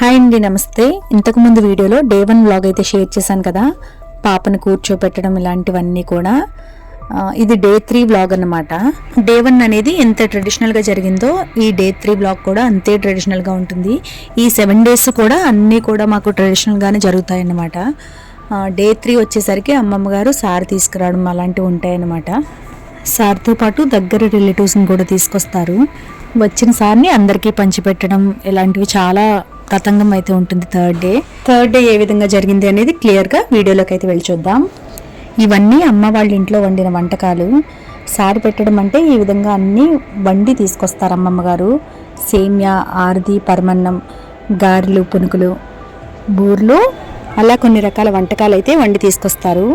Hi అండి నమస్తే. ఇంతకుముందు వీడియోలో డే వన్ బ్లాగ్ అయితే షేర్ చేశాను కదా. పాపను కూర్చోపెట్టడం ఇలాంటివన్నీ కూడా. ఇది డే త్రీ వ్లాగ్ అన్నమాట. డే వన్ అనేది ఎంత ట్రెడిషనల్గా జరిగిందో ఈ డే త్రీ వ్లాగ్ కూడా అంతే ట్రెడిషనల్గా ఉంటుంది. ఈ సెవెన్ డేస్ కూడా అన్నీ కూడా మాకు ట్రెడిషనల్గానే జరుగుతాయి అన్నమాట డే త్రీ వచ్చేసరికి అమ్మమ్మ గారు సార్ తీసుకురావడం అలాంటివి ఉంటాయన్నమాట. సార్తో పాటు దగ్గర రిలేటివ్స్ని కూడా తీసుకొస్తారు. వచ్చిన సార్ని అందరికీ పంచిపెట్టడం ఇలాంటివి చాలా తతంగం అయితే ఉంటుంది థర్డ్ డే థర్డ్ డే ఏ విధంగా జరిగింది అనేది క్లియర్గా వీడియోలోకి అయితే వెళ్ళి చూద్దాం. ఇవన్నీ అమ్మ వాళ్ళ ఇంట్లో వండిన వంటకాలు. సారి పెట్టడం అంటే ఈ విధంగా అన్నీ వండి తీసుకొస్తారు అమ్మమ్మ గారు. సేమ్యా ఆర్ది పరమన్నం గారెలు పునుకులు బూర్లు అలా కొన్ని రకాల వంటకాలు అయితే వండి తీసుకొస్తారు.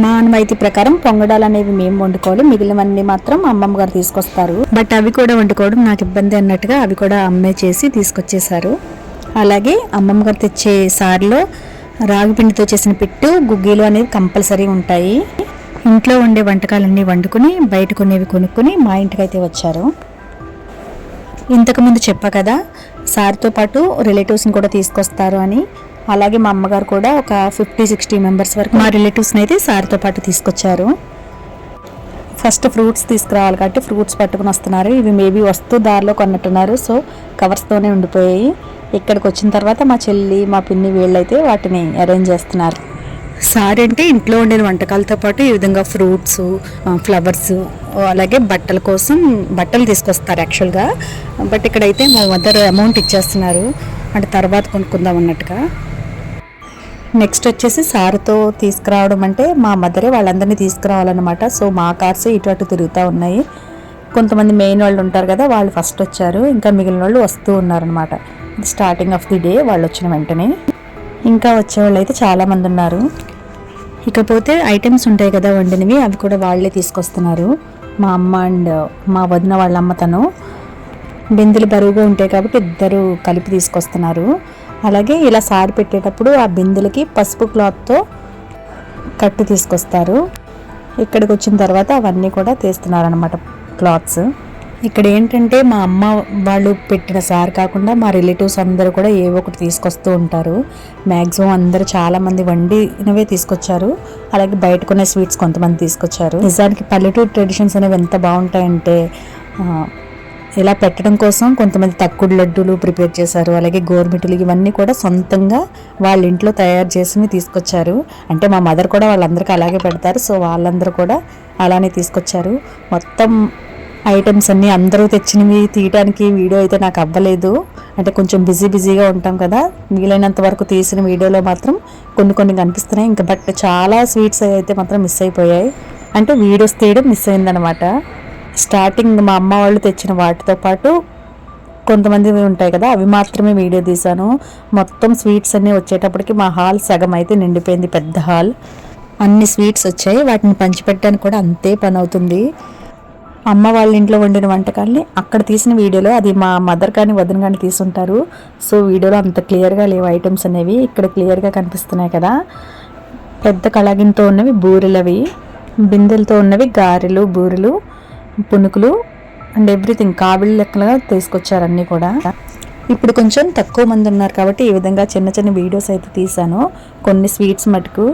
మా అనుమతి ప్రకారం పొంగడాలు అనేవి మేము వండుకోవాలి. మిగిలినవన్నీ మాత్రం అమ్మమ్మ గారు తీసుకొస్తారు. బట్ అవి కూడా వండుకోవడం నాకు ఇబ్బంది అన్నట్టుగా అవి కూడా అమ్మే చేసి తీసుకొచ్చేసారు అలాగే అమ్మమ్మ గారు తెచ్చే సార్లో రాగిపిండితో చేసిన పిట్టు గుగ్గీలు అనేవి కంపల్సరీ ఉంటాయి. ఇంట్లో ఉండే వంటకాలన్నీ వండుకుని బయట కొనేవి కొనుక్కొని మా ఇంటికి అయితే వచ్చారు ఇంతకుముందు చెప్పా కదా సార్తో పాటు రిలేటివ్స్ని కూడా తీసుకొస్తారు అని. అలాగే మా అమ్మగారు కూడా ఒక ఫిఫ్టీ సిక్స్టీ మెంబర్స్ వరకు మా రిలేటివ్స్ని అయితే సార్తో పాటు తీసుకొచ్చారు. ఫస్ట్ ఫ్రూట్స్ తీసుకురావాలి కాబట్టి ఫ్రూట్స్ పట్టుకుని వస్తున్నారు. ఇవి మేబీ వస్తూ దారిలో కొన్నట్టున్నారు. సో కవర్స్తోనే ఉండిపోయాయి. ఇక్కడికి వచ్చిన తర్వాత మా చెల్లి మా పిన్ని వీళ్ళైతే వాటిని అరేంజ్ చేస్తున్నారు. సారీ అంటే ఇంట్లో ఉండే వంటకాలతో పాటు ఈ విధంగా ఫ్రూట్స్ ఫ్లవర్స్ అలాగే బట్టల కోసం బట్టలు తీసుకొస్తారు యాక్చువల్గా. బట్ ఇక్కడైతే మా మదర్ అమౌంట్ ఇచ్చేస్తున్నారు. అంటే తర్వాత కొనుక్కుందాం అన్నట్టుగా. నెక్స్ట్ వచ్చేసి సారుతో తీసుకురావడం అంటే మా మదరే వాళ్ళందరినీ తీసుకురావాలన్నమాట. సో మా కార్స్ ఇటు అటు తిరుగుతూ ఉన్నాయి. కొంతమంది మెయిన్ వాళ్ళు ఉంటారు కదా వాళ్ళు ఫస్ట్ వచ్చారు. ఇంకా మిగిలిన వాళ్ళు వస్తూ ఉన్నారనమాట ఇది స్టార్టింగ్ ఆఫ్ ది డే వాళ్ళు వచ్చిన వెంటనే. ఇంకా వచ్చేవాళ్ళు అయితే చాలామంది ఉన్నారు. ఇకపోతే ఐటమ్స్ ఉంటాయి కదా వండినవి అవి కూడా వాళ్ళే తీసుకొస్తున్నారు. మా అమ్మ అండ్ మా వదిన వాళ్ళ అమ్మ తను. బిందెలు బరువుగా ఉంటాయి కాబట్టి ఇద్దరు కలిపి తీసుకొస్తున్నారు. అలాగే ఇలా సారి పెట్టేటప్పుడు ఆ బిందెలకి పసుపు క్లాత్తో కట్టు తీసుకొస్తారు. ఇక్కడికి వచ్చిన తర్వాత అవన్నీ కూడా తీస్తున్నారు అనమాట క్లాత్స్. ఇక్కడ ఏంటంటే మా అమ్మ వాళ్ళు పెట్టిన సార్ కాకుండా మా రిలేటివ్స్ అందరూ కూడా ఏవో ఒకటి తీసుకొస్తూ ఉంటారు. మ్యాక్సిమం అందరూ చాలామంది వండినవే తీసుకొచ్చారు. అలాగే బయటకునే స్వీట్స్ కొంతమంది తీసుకొచ్చారు. నిజానికి పల్లెటూరు ట్రెడిషన్స్ అనేవి ఎంత బాగుంటాయంటే ఇలా పెట్టడం కోసం కొంతమంది తక్కుడు లడ్డూలు ప్రిపేర్ చేశారు. అలాగే గోర్మిటులు ఇవన్నీ కూడా సొంతంగా వాళ్ళ ఇంట్లో తయారు చేసి తీసుకొచ్చారు. అంటే మా మదర్ కూడా వాళ్ళందరికీ అలాగే పెడతారు. సో వాళ్ళందరూ కూడా అలానే తీసుకొచ్చారు. మొత్తం ఐటమ్స్ అన్నీ అందరూ తెచ్చినవి తీయడానికి వీడియో అయితే నాకు అవ్వలేదు. అంటే కొంచెం బిజీ బిజీగా ఉంటాం కదా. వీలైనంత వరకు తీసిన వీడియోలో మాత్రం కొన్ని కొన్ని కనిపిస్తున్నాయి. ఇంకా బట్ చాలా స్వీట్స్ అయితే మాత్రం మిస్ అయిపోయాయి. అంటే వీడియోస్ తీయడం మిస్ అయిందనమాట స్టార్టింగ్ మా అమ్మ వాళ్ళు తెచ్చిన వాటితో పాటు కొంతమంది ఉంటాయి కదా అవి మాత్రమే వీడియో తీశాను. మొత్తం స్వీట్స్ అన్నీ వచ్చేటప్పటికి మా హాల్ సగం అయితే నిండిపోయింది పెద్ద హాల్. అన్ని స్వీట్స్ వచ్చాయి వాటిని పంచిపెట్టడానికి కూడా అంతే పని అవుతుంది. అమ్మ వాళ్ళ ఇంట్లో వండిన వంటకాల్ని అక్కడ తీసిన వీడియోలో అది మా మదర్ కానీ వదిన కానీ తీసుంటారు. సో వీడియోలో అంత క్లియర్గా లేవు ఐటమ్స్ అనేవి ఇక్కడ క్లియర్గా కనిపిస్తున్నాయి కదా. పెద్ద కళాగిన్తో ఉన్నవి బూరెలవి బిందెలతో ఉన్నవి గారెలు బూరెలు. పునుకులు అండ్ ఎవ్రీథింగ్ కాబిళ్ళ లెక్కలుగా తీసుకొచ్చారు అన్నీ కూడా. ఇప్పుడు కొంచెం తక్కువ మంది ఉన్నారు కాబట్టి ఈ విధంగా చిన్న చిన్న వీడియోస్ అయితే తీసాను కొన్ని స్వీట్స్ మటుకు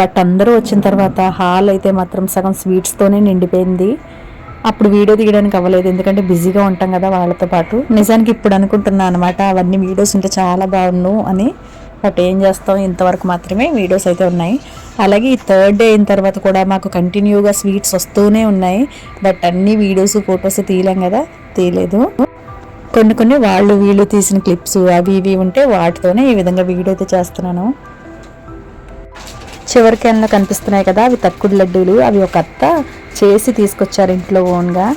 బట్ అందరూ వచ్చిన తర్వాత హాల్ అయితే మాత్రం సగం స్వీట్స్తోనే నిండిపోయింది. అప్పుడు వీడియో తీయడానికి అవ్వలేదు ఎందుకంటే బిజీగా ఉంటాం కదా వాళ్ళతో పాటు. నిజానికి ఇప్పుడు అనుకుంటున్నాను అనమాట అవన్నీ వీడియోస్ ఉంటే చాలా బాగుండు అని. బట్ ఏం చేస్తాం? ఇంతవరకు మాత్రమే వీడియోస్ అయితే ఉన్నాయి. అలాగే ఈ థర్డ్ డే అయిన తర్వాత కూడా మాకు కంటిన్యూగా స్వీట్స్ వస్తూనే ఉన్నాయి. బట్ అన్ని వీడియోస్ ఫొటోస్ తీయలేం కదా? తీయలేదు. కొన్ని కొన్ని వాళ్ళు వీళ్ళు తీసిన క్లిప్స్ అవి ఇవి ఉంటే వాటితోనే ఈ విధంగా వీడియో అయితే చేస్తున్నాను. చివరి క్యాన్లో కనిపిస్తున్నాయి కదా? అవి తక్కుడు లడ్డూలు. అవి ఒక అత్త చేసి తీసుకొచ్చారు ఇంట్లో ఓన్గా.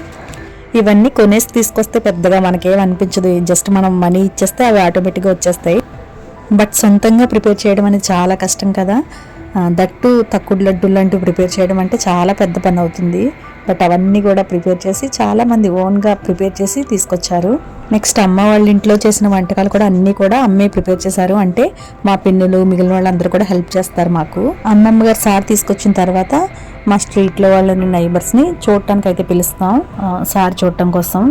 ఇవన్నీ కొనేసి తీసుకొస్తే పెద్దగా మనకేం అనిపించదు. జస్ట్ మనం మనీ ఇచ్చేస్తే అవి ఆటోమేటిక్గా వచ్చేస్తాయి. బట్ సొంతంగా ప్రిపేర్ చేయడం అనేది చాలా కష్టం కదా. దట్టు తక్కుడు లడ్డు లాంటివి ప్రిపేర్ చేయడం అంటే చాలా పెద్ద పని అవుతుంది. బట్ అవన్నీ కూడా ప్రిపేర్ చేసి చాలామంది ఓన్గా ప్రిపేర్ చేసి తీసుకొచ్చారు. నెక్స్ట్ అమ్మ వాళ్ళ ఇంట్లో చేసిన వంటకాలు కూడా అన్నీ కూడా అమ్మే ప్రిపేర్ చేశారు. అంటే మా పిన్నులు మిగిలిన వాళ్ళందరూ కూడా హెల్ప్ చేస్తారు మాకు. అమ్మమ్మ గారు సార్ తీసుకొచ్చిన తర్వాత మా స్ట్రీట్లో వాళ్ళని నైబర్స్ని చూడటానికి అయితే పిలుస్తాం సార్ చూడటం కోసం.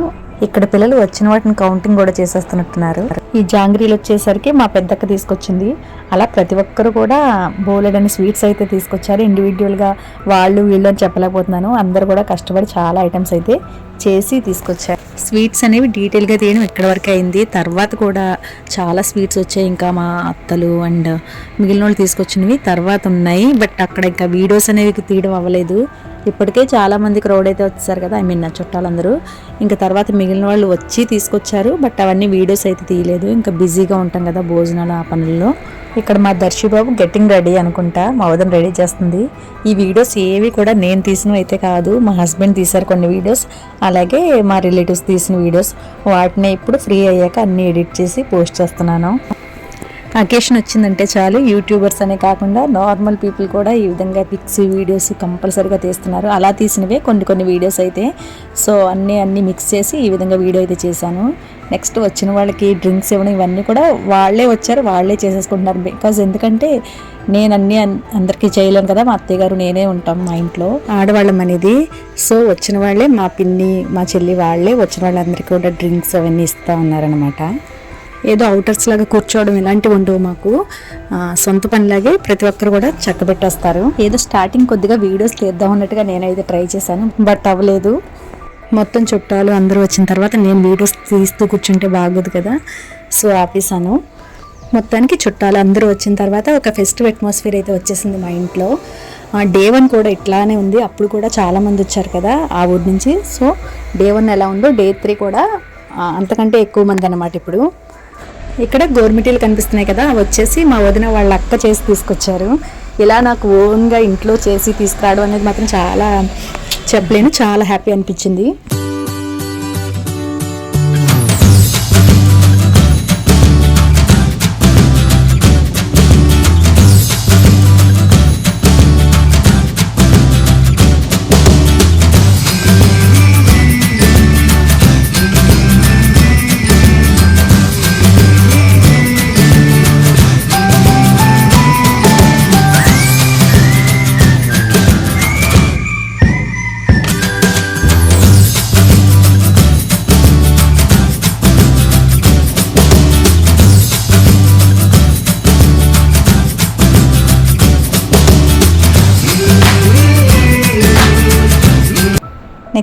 ఇక్కడ పిల్లలు వచ్చిన వాటిని కౌంటింగ్ కూడా చేసేస్తున్నట్టున్నారు. ఈ జాంగ్రీలు వచ్చేసరికి మా పెద్దక్క తీసుకొచ్చింది. అలా ప్రతి ఒక్కరు కూడా బోలెడని స్వీట్స్ అయితే తీసుకొచ్చారు. ఇండివిజువల్గా వాళ్ళు వీళ్ళు అని చెప్పలేకపోతున్నాను. అందరు కూడా కష్టపడి చాలా ఐటమ్స్ అయితే చేసి తీసుకొచ్చారు స్వీట్స్ అనేవి డీటెయిల్గా తీయడం ఇక్కడ వరకు అయింది. తర్వాత కూడా చాలా స్వీట్స్ వచ్చాయి. ఇంకా మా అత్తలు అండ్ మిగిలిన వాళ్ళు తీసుకొచ్చినవి తర్వాత ఉన్నాయి. బట్ అక్కడ ఇంకా వీడియోస్ అనేవి తీయడం అవ్వలేదు. ఇప్పటికే చాలామంది క్రౌడ్ అయితే వచ్చేసారు కదా. ఐ మీన్ నా చుట్టాలందరూ. ఇంకా తర్వాత మిగిలిన వాళ్ళు వచ్చి తీసుకొచ్చారు. బట్ అవన్నీ వీడియోస్ అయితే తీయలేదు. ఇంకా బిజీగా ఉంటాం కదా భోజనాలు ఆ పనుల్లో. ఇక్కడ మా దర్శి బాబు గెట్టింగ్ రెడీ అనుకుంటా మా వదిన రెడీ చేస్తుంది. ఈ వీడియోస్ ఏవి కూడా నేను తీసినవి అయితే కాదు మా హస్బెండ్ తీశారు కొన్ని వీడియోస్ అలాగే మా రిలేటివ్స్ తీసిన వీడియోస్ వాటిని ఇప్పుడు ఫ్రీ అయ్యాక అన్నీ ఎడిట్ చేసి పోస్ట్ చేస్తున్నాను. అకేషన్ వచ్చిందంటే చాలు. యూట్యూబర్స్ అనే కాకుండా నార్మల్ పీపుల్ కూడా ఈ విధంగా పిక్స్ వీడియోస్ కంపల్సరీగా తీస్తున్నారు. అలా తీసినవే కొన్ని కొన్ని వీడియోస్ అయితే. సో అన్నీ అన్నీ మిక్స్ చేసి ఈ విధంగా వీడియో అయితే చేశాను. నెక్స్ట్ వచ్చిన వాళ్ళకి డ్రింక్స్ ఇవ్వడం ఇవన్నీ కూడా వాళ్ళే వచ్చారు. వాళ్ళే చేసేసుకుంటున్నారు. బికాజ్ ఎందుకంటే నేను అన్నీ అందరికీ చేయలేను కదా. మా అత్తయ్య గారు నేనే ఉంటాం మా ఇంట్లో. ఆడవాళ్ళం అనేది. సో వచ్చిన వాళ్ళే మా పిన్ని మా చెల్లి వాళ్ళే వచ్చిన వాళ్ళందరికీ కూడా డ్రింక్స్ అవన్నీ ఇస్తూ ఉన్నారనమాట ఏదో అవుటర్స్ లాగా కూర్చోవడం ఇలాంటివి ఉండవు మాకు. సొంత పనిలాగే ప్రతి ఒక్కరు కూడా చక్క పెట్టేస్తారు ఏదో స్టార్టింగ్ కొద్దిగా వీడియోస్ తీద్దాం అన్నట్టుగా నేనైతే ట్రై చేశాను. బట్ అవ్వలేదు. మొత్తం చుట్టాలు అందరూ వచ్చిన తర్వాత నేను వీడియోస్ తీస్తూ కూర్చుంటే బాగోదు కదా. సో ఆపేసాను మొత్తానికి చుట్టాలు అందరూ వచ్చిన తర్వాత ఒక ఫెస్టివ్ అట్మాస్ఫియర్ అయితే వచ్చేసింది మా ఇంట్లో. డే వన్ కూడా ఇట్లానే ఉంది. అప్పుడు కూడా చాలామంది వచ్చారు కదా ఆ ఊరి నుంచి. సో డే వన్ ఎలా ఉందో డే త్రీ కూడా అంతకంటే ఎక్కువ మంది అనమాట ఇప్పుడు. ఇక్కడ గోర్మిటీలు కనిపిస్తున్నాయి కదా వచ్చేసి మా వదిన వాళ్ళ అక్క చేసి తీసుకొచ్చారు. ఇలా నాకు ఓన్గా ఇంట్లో చేసి తీసుకురావడం అనేది మాత్రం చాలా చెప్పలేను చాలా హ్యాపీ అనిపించింది.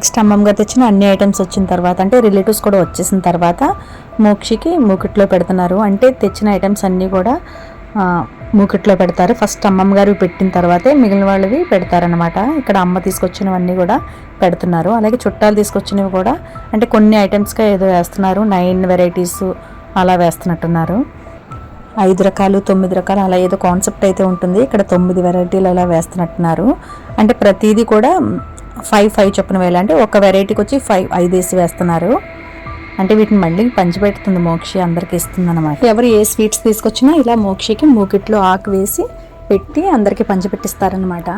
నెక్స్ట్ అమ్మమ్మగా గారు తెచ్చిన అన్ని ఐటమ్స్ వచ్చిన తర్వాత అంటే రిలేటివ్స్ కూడా వచ్చేసిన తర్వాత మోక్షికి మూకిట్లో పెడుతున్నారు. అంటే తెచ్చిన ఐటమ్స్ అన్నీ కూడా మూకిట్లో పెడతారు. ఫస్ట్ అమ్మమ్మ గారు పెట్టిన తర్వాతే మిగిలిన వాళ్ళవి పెడతారనమాట ఇక్కడ అమ్మ తీసుకొచ్చినవన్నీ కూడా పెడుతున్నారు. అలాగే చుట్టాలు తీసుకొచ్చినవి కూడా అంటే కొన్ని ఐటమ్స్గా ఏదో వేస్తున్నారు. నైన్ వెరైటీస్ అలా వేస్తున్నట్టున్నారు. ఐదు రకాలు తొమ్మిది రకాలు అలా ఏదో కాన్సెప్ట్ అయితే ఉంటుంది. ఇక్కడ తొమ్మిది వెరైటీలు అలా వేస్తున్నట్టున్నారు. అంటే ప్రతిదీ కూడా ఫైవ్ ఫైవ్ చొప్పున వేయాలంటే ఒక వెరైటీకి వచ్చి ఫైవ్ ఐదు వేసి వేస్తున్నారు. అంటే వీటిని మళ్ళీ పంచిపెడుతుంది మోక్షి అందరికి ఇస్తుంది అనమాట ఎవరు ఏ స్వీట్స్ తీసుకొచ్చినా ఇలా మోక్షికి మూకిట్లో ఆకు వేసి పెట్టి అందరికీ పంచిపెట్టిస్తారనమాట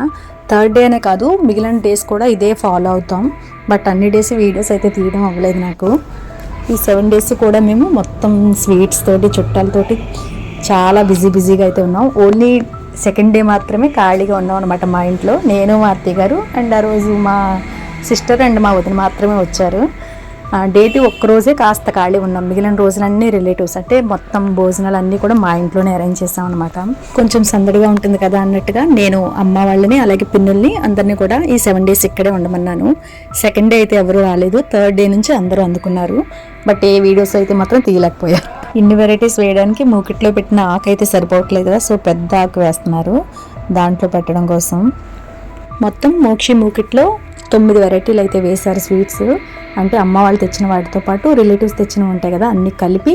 థర్డ్ డే అనే కాదు మిగిలిన డేస్ కూడా ఇదే ఫాలో అవుతాం. బట్ అన్ని డేస్ వీడియోస్ అయితే తీయడం అవ్వలేదు నాకు. ఈ సెవెన్ డేస్ కూడా మేము మొత్తం స్వీట్స్ తోటి చుట్టాలతోటి చాలా బిజీ బిజీగా అయితే ఉన్నాం. ఓన్లీ సెకండ్ డే మాత్రమే ఖాళీగా ఉన్నాం అనమాట మా ఇంట్లో. నేను మా అత్తయ్య గారు అండ్ ఆ రోజు మా సిస్టర్ అండ్ మా వదిన మాత్రమే వచ్చారు. డేట్ ఒక్కరోజే కాస్త ఖాళీ ఉన్నాం. మిగిలిన రోజులన్నీ రిలేటివ్స్. అంటే మొత్తం భోజనాలు అన్నీ కూడా మా ఇంట్లోనే అరేంజ్ చేసాం అనమాట కొంచెం సందడిగా ఉంటుంది కదా అన్నట్టుగా నేను అమ్మ వాళ్ళని అలాగే పిన్నుల్ని అందరినీ కూడా ఈ సెవెన్ డేస్ ఇక్కడే ఉండమన్నాను. సెకండ్ డే అయితే ఎవరు రాలేదు. థర్డ్ డే నుంచి అందరూ అందుకున్నారు. బట్ ఏ వీడియోస్ అయితే మాత్రం తీయలేకపోయారు. ఇన్ని వెరైటీస్ వేయడానికి మూకిట్లో పెట్టిన ఆకు అయితే సరిపోవట్లేదు కదా సో పెద్ద ఆకు వేస్తున్నారు దాంట్లో పెట్టడం కోసం. మొత్తం మోక్షి మూకిట్లో తొమ్మిది వెరైటీలు అయితే వేశారు స్వీట్స్ అంటే అమ్మ వాళ్ళు తెచ్చిన వాటితో పాటు రిలేటివ్స్ తెచ్చినవి ఉంటాయి కదా అన్నీ కలిపి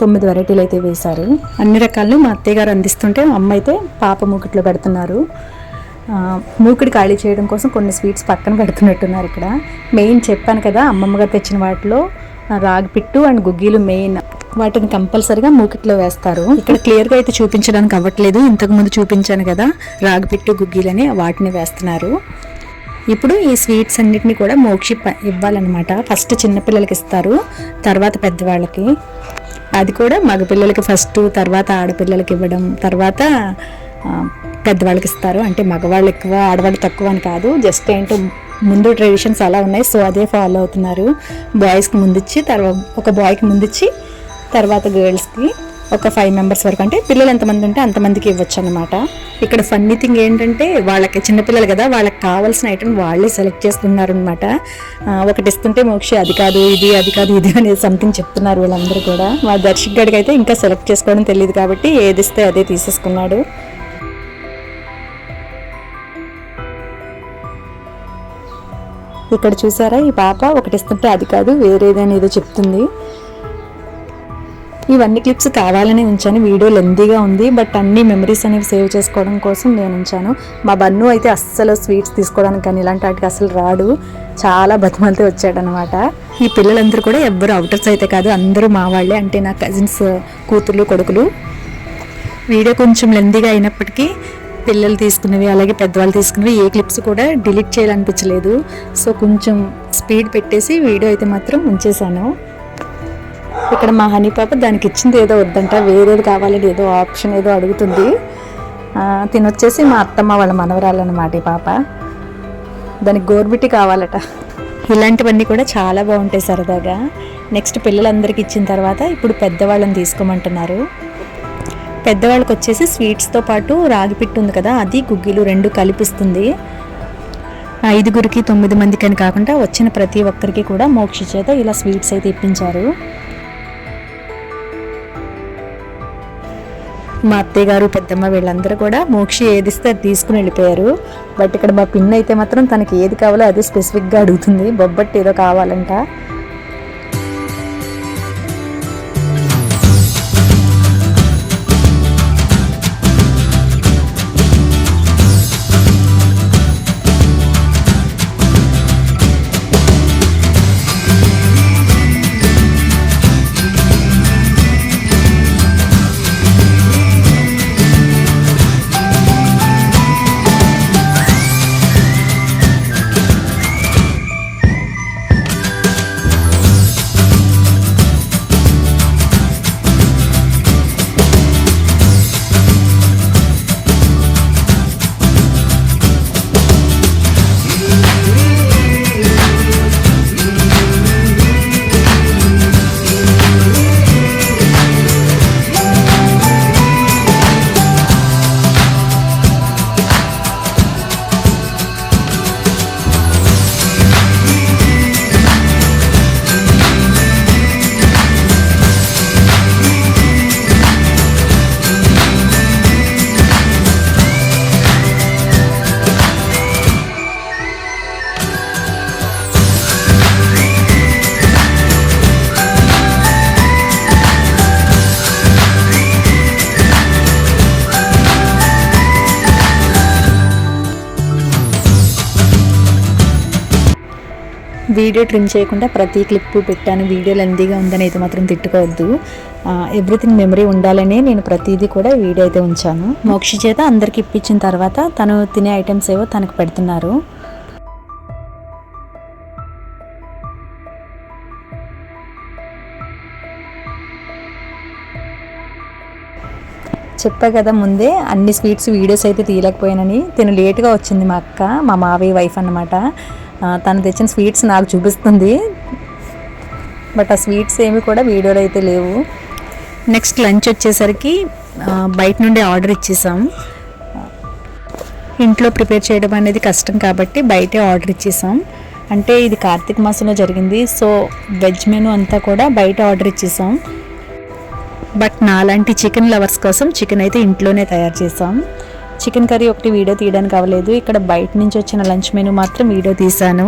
తొమ్మిది వెరైటీలు అయితే వేశారు. అన్ని రకాలు మా అత్తయ్య గారు అందిస్తుంటే అమ్మ అయితే పాప మూకిట్లో పెడుతున్నారు. మూకిడి ఖాళీ చేయడం కోసం కొన్ని స్వీట్స్ పక్కన పెడుతున్నట్టున్నారు ఇక్కడ. మెయిన్ చెప్పాను కదా అమ్మమ్మ గారు తెచ్చిన వాటిలో రాగి రాగిపిట్టు అండ్ గుగ్గీలు మెయిన్ వాటిని కంపల్సరిగా మూకిట్లో వేస్తారు. ఇక్కడ క్లియర్గా అయితే చూపించడానికి అవ్వట్లేదు. ఇంతకు ముందు చూపించాను కదా రాగిపిట్టు గుగ్గిలని వాటిని వేస్తున్నారు. ఇప్పుడు ఈ స్వీట్స్ అన్నిటిని కూడా మోక్షి ఇవ్వాలన్నమాట. ఫస్ట్ చిన్నపిల్లలకి ఇస్తారు తర్వాత పెద్దవాళ్ళకి. అది కూడా మగపిల్లలకి ఫస్ట్ తర్వాత ఆడపిల్లలకి ఇవ్వడం తర్వాత పెద్దవాళ్ళకి ఇస్తారు. అంటే మగవాళ్ళు ఎక్కువ ఆడవాళ్ళు తక్కువ అని కాదు. జస్ట్ ఏంటో ముందు ట్రెడిషన్స్ అలా ఉన్నాయి. సో అదే ఫాలో అవుతున్నారు. బాయ్స్కి ముందిచ్చి తర్వాత ఒక బాయ్కి ముందిచ్చి తర్వాత గర్ల్స్కి ఒక ఫైవ్ మెంబర్స్ వరకు అంటే పిల్లలు ఎంతమంది ఉంటే అంతమందికి ఇవ్వచ్చు అనమాట ఇక్కడ ఫన్నీ థింగ్ ఏంటంటే వాళ్ళకి చిన్నపిల్లలు కదా వాళ్ళకి కావాల్సిన ఐటమ్ వాళ్ళే సెలెక్ట్ చేస్తున్నారు అనమాట ఒకటి ఇస్తుంటే మోక్షి అది కాదు ఇది అది కాదు ఇది అనేది సంథింగ్ చెప్తున్నారు వీళ్ళందరూ కూడా. మా దర్శక్ గడికి అయితే ఇంకా సెలెక్ట్ చేసుకోవడం తెలియదు కాబట్టి ఏది ఇస్తే అదే తీసేసుకున్నాడు. ఇక్కడ చూసారా ఈ పాప ఒకటి ఇస్తుంటే అది కాదు వేరేదని ఏదో చెప్తుంది. ఇవన్నీ క్లిప్స్ కావాలని ఉంచాను. వీడియో లెందీగా ఉంది బట్ అన్ని మెమరీస్ అనేవి సేవ్ చేసుకోవడం కోసం నేను ఉంచాను. మా బన్ను అయితే అస్సలు స్వీట్స్ తీసుకోవడానికి కానీ ఇలాంటి వాటికి అసలు రాడు. చాలా బతిమలతో వచ్చాడనమాట. ఈ పిల్లలందరూ కూడా ఎవ్వరు అవుటర్స్ అయితే కాదు అందరూ మా వాళ్ళే. అంటే నా కజిన్స్ కూతుర్లు కొడుకులు. వీడియో కొంచెం లెందీగా అయినప్పటికీ పిల్లలు తీసుకున్నవి అలాగే పెద్దవాళ్ళు తీసుకున్నవి ఏ క్లిప్స్ కూడా డిలీట్ చేయాలనిపించలేదు. సో కొంచెం స్పీడ్ పెట్టేసి వీడియో అయితే మాత్రం ఉంచేశాను. ఇక్కడ మా హనీ పాప దానికి ఇచ్చింది ఏదో వద్దంట వేరేది కావాలని ఏదో ఆప్షన్ ఏదో అడుగుతుంది. తినొచ్చేసి మా అత్తమ్మ వాళ్ళ మనవరాలు అనమాట ఈ పాప. దానికి గోర్బిట్టి కావాలట. ఇలాంటివన్నీ కూడా చాలా బాగుంటాయి సరదాగా. నెక్స్ట్ పిల్లలందరికీ ఇచ్చిన తర్వాత ఇప్పుడు పెద్దవాళ్ళని తీసుకోమంటున్నారు. పెద్దవాళ్ళకి వచ్చేసి స్వీట్స్తో పాటు రాగి పిట్టు ఉంది కదా అది గుగ్గిలు రెండు కలిపిస్తుంది. ఐదుగురికి తొమ్మిది మందికి అని కాకుండా వచ్చిన ప్రతి ఒక్కరికి కూడా మోక్ష చేత ఇలా స్వీట్స్ అయితే ఇప్పించారు. మా అత్తయ్య గారు పెద్దమ్మ వీళ్ళందరూ కూడా మోక్షి ఏది ఇస్తే అది తీసుకుని వెళ్ళిపోయారు. బట్ ఇక్కడ మా పిన్ అయితే మాత్రం తనకి ఏది కావాలో అది స్పెసిఫిక్గా అడుగుతుంది. బొబ్బట్టి ఏదో కావాలంట. వీడియో ట్రిమ్ చేయకుండా ప్రతి క్లిప్ పెట్టాను. వీడియో లెందీగా ఉందని అయితే మాత్రం తిట్టుకోవద్దు. ఎవ్రీథింగ్ మెమరీ ఉండాలని నేను ప్రతిదీ కూడా వీడియో అయితే ఉంచాను. మోక్షి చేత అందరికి ఇప్పించిన తర్వాత తను తినే ఐటమ్స్ ఏవో తనకు పెడుతున్నారు. చెప్పా కదా ముందే అన్ని స్వీట్స్ వీడియోస్ అయితే తీయలేకపోయానని. తిను లేట్గా వచ్చింది మా అక్క మా మావయ్య వైఫ్ అన్నమాట. తను తెచ్చిన స్వీట్స్ నాకు చూపిస్తుంది. బట్ ఆ స్వీట్స్ ఏమి కూడా వీడియోలో అయితే లేవు. నెక్స్ట్ లంచ్ వచ్చేసరికి బయట నుండి ఆర్డర్ ఇచ్చేసాం. ఇంట్లో ప్రిపేర్ చేయడం అనేది కష్టం కాబట్టి బయటే ఆర్డర్ ఇచ్చేసాం. అంటే ఇది కార్తీక మాసంలో జరిగింది. సో వెజ్ మెనూ అంతా కూడా బయట ఆర్డర్ ఇచ్చేసాం. బట్ నాలాంటి చికెన్ లవర్స్ కోసం చికెన్ అయితే ఇంట్లోనే తయారు చేసాం. చికెన్ కర్రీ ఒకటి వీడియో తీయడానికి అవ్వలేదు. ఇక్కడ బయట నుంచి వచ్చిన లంచ్ మెనూ మాత్రం వీడియో తీశాను.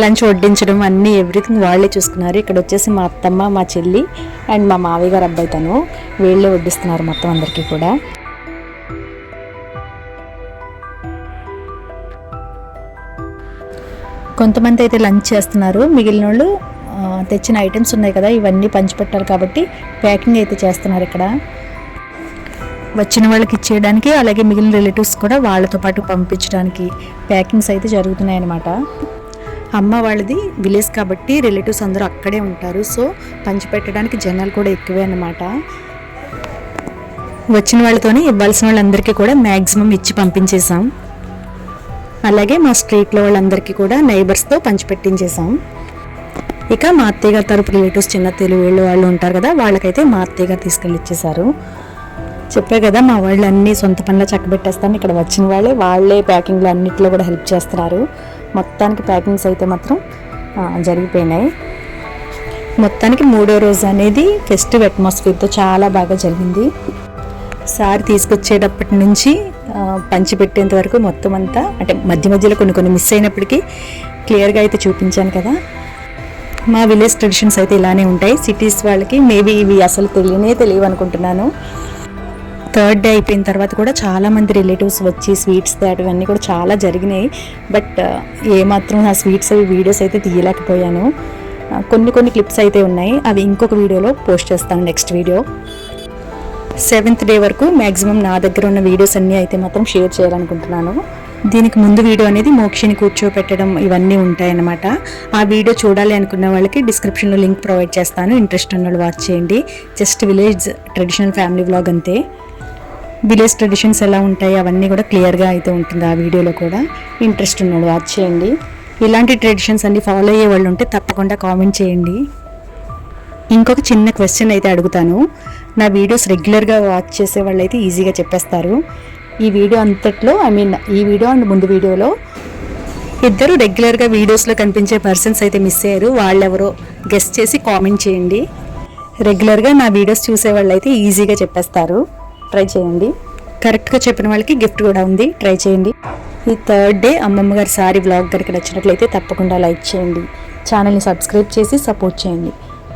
లంచ్ వడ్డించడం అన్నీ ఎవ్రీథింగ్ వాళ్ళే చూసుకున్నారు. ఇక్కడ వచ్చేసి మా అత్తమ్మ మా చెల్లి అండ్ మా మావయ్య గారు అబ్బాయి తను. వీళ్ళే వడ్డిస్తున్నారు మొత్తం అందరికీ కూడా. కొంతమంది అయితే లంచ్ చేస్తున్నారు. మిగిలిన వాళ్ళు తెచ్చిన ఐటమ్స్ ఉన్నాయి కదా ఇవన్నీ పంచిపెట్టాలి కాబట్టి ప్యాకింగ్ అయితే చేస్తున్నారు ఇక్కడ. వచ్చిన వాళ్ళకి ఇచ్చేయడానికి అలాగే మిగిలిన రిలేటివ్స్ కూడా వాళ్ళతో పాటు పంపించడానికి ప్యాకింగ్స్ అయితే జరుగుతున్నాయి అన్నమాట అమ్మ వాళ్ళది విలేజ్ కాబట్టి రిలేటివ్స్ అందరూ అక్కడే ఉంటారు. సో పంచిపెట్టడానికి జనాలు కూడా ఎక్కువే అన్నమాట. వచ్చిన వాళ్ళతోనే ఇవ్వాల్సిన వాళ్ళందరికీ కూడా మ్యాక్సిమం ఇచ్చి పంపించేసాం అలాగే మా స్ట్రీట్లో వాళ్ళందరికీ కూడా నైబర్స్తో పంచిపెట్టించేసాం ఇక మా అత్తయ్య గారి తరపు రిలేటివ్స్ చిన్న తెలుగు వాళ్ళు ఉంటారు కదా వాళ్ళకైతే మా అత్తయ్య గారు తీసుకెళ్ళి ఇచ్చేసారు చెప్పే కదా మా వాళ్ళు అన్ని సొంత పనిలో చక్కబెట్టేస్తాను ఇక్కడ వచ్చిన వాళ్ళే వాళ్ళే ప్యాకింగ్లో అన్నింటిలో కూడా హెల్ప్ చేస్తున్నారు. మొత్తానికి ప్యాకింగ్స్ అయితే మాత్రం జరిగిపోయినాయి. మొత్తానికి మూడో రోజు అనేది ఫెస్టివ్ అట్మాస్ఫియర్తో చాలా బాగా జరిగింది. సార్ తీసుకొచ్చేటప్పటి నుంచి పంచిపెట్టేంత వరకు మొత్తం అంతా అంటే మధ్య మధ్యలో కొన్ని కొన్ని మిస్ అయినప్పటికీ క్లియర్గా అయితే చూపించాను కదా. మా విలేజ్ ట్రెడిషన్స్ అయితే ఇలానే ఉంటాయి. సిటీస్ వాళ్ళకి మేబీ ఇవి అసలు తెలియనే తెలియవు అనుకుంటున్నాను. థర్డ్ డే అయిపోయిన తర్వాత కూడా చాలా మంది రిలేటివ్స్ వచ్చి స్వీట్స్ తేటం ఇవన్నీ కూడా చాలా జరిగినాయి. బట్ ఏమాత్రం ఆ స్వీట్స్ అవి వీడియోస్ అయితే తీయలేకపోయాను. కొన్ని కొన్ని క్లిప్స్ అయితే ఉన్నాయి. అవి ఇంకొక వీడియోలో పోస్ట్ చేస్తాను నెక్స్ట్ వీడియో సెవెంత్ డే వరకు మ్యాక్సిమం నా దగ్గర ఉన్న వీడియోస్ అన్నీ అయితే మాత్రం షేర్ చేయాలనుకుంటున్నాను. దీనికి ముందు వీడియో అనేది మోక్షిని కూర్చోపెట్టడం ఇవన్నీ ఉంటాయన్నమాట. ఆ వీడియో చూడాలి అనుకున్న వాళ్ళకి డిస్క్రిప్షన్లో లింక్ ప్రొవైడ్ చేస్తాను. ఇంట్రెస్ట్ ఉన్న వాళ్ళు వాచ్ చేయండి. Just village traditional family vlog అంతే. విలేజ్ ట్రెడిషన్స్ ఎలా ఉంటాయి అవన్నీ కూడా క్లియర్గా అయితే ఉంటుంది ఆ వీడియోలో కూడా. ఇంట్రెస్ట్ ఉన్నాడు వాచ్ చేయండి. ఇలాంటి ట్రెడిషన్స్ అన్ని ఫాలో అయ్యే వాళ్ళు ఉంటే తప్పకుండా కామెంట్ చేయండి. ఇంకొక చిన్న క్వశ్చన్ అయితే అడుగుతాను. నా వీడియోస్ రెగ్యులర్గా వాచ్ చేసే వాళ్ళు అయితే ఈజీగా చెప్పేస్తారు. ఈ వీడియో అంతట్లో ఐ మీన్ ఈ వీడియో అండ్ ముందు వీడియోలో ఇద్దరు రెగ్యులర్గా వీడియోస్లో కనిపించే పర్సన్స్ అయితే మిస్ అయ్యారు. వాళ్ళెవరో గెస్ట్ చేసి కామెంట్ చేయండి. రెగ్యులర్గా నా వీడియోస్ చూసే వాళ్ళు అయితే ఈజీగా చెప్పేస్తారు. ట్రై చేయండి. కరెక్ట్గా చెప్పిన వాళ్ళకి గిఫ్ట్ కూడా ఉంది. ట్రై చేయండి. ఈ థర్డ్ డే అమ్మమ్మ గారి సారీ బ్లాగ్ కనుక నచ్చినట్లయితే తప్పకుండా లైక్ చేయండి. ఛానల్ని సబ్స్క్రైబ్ చేసి సపోర్ట్ చేయండి.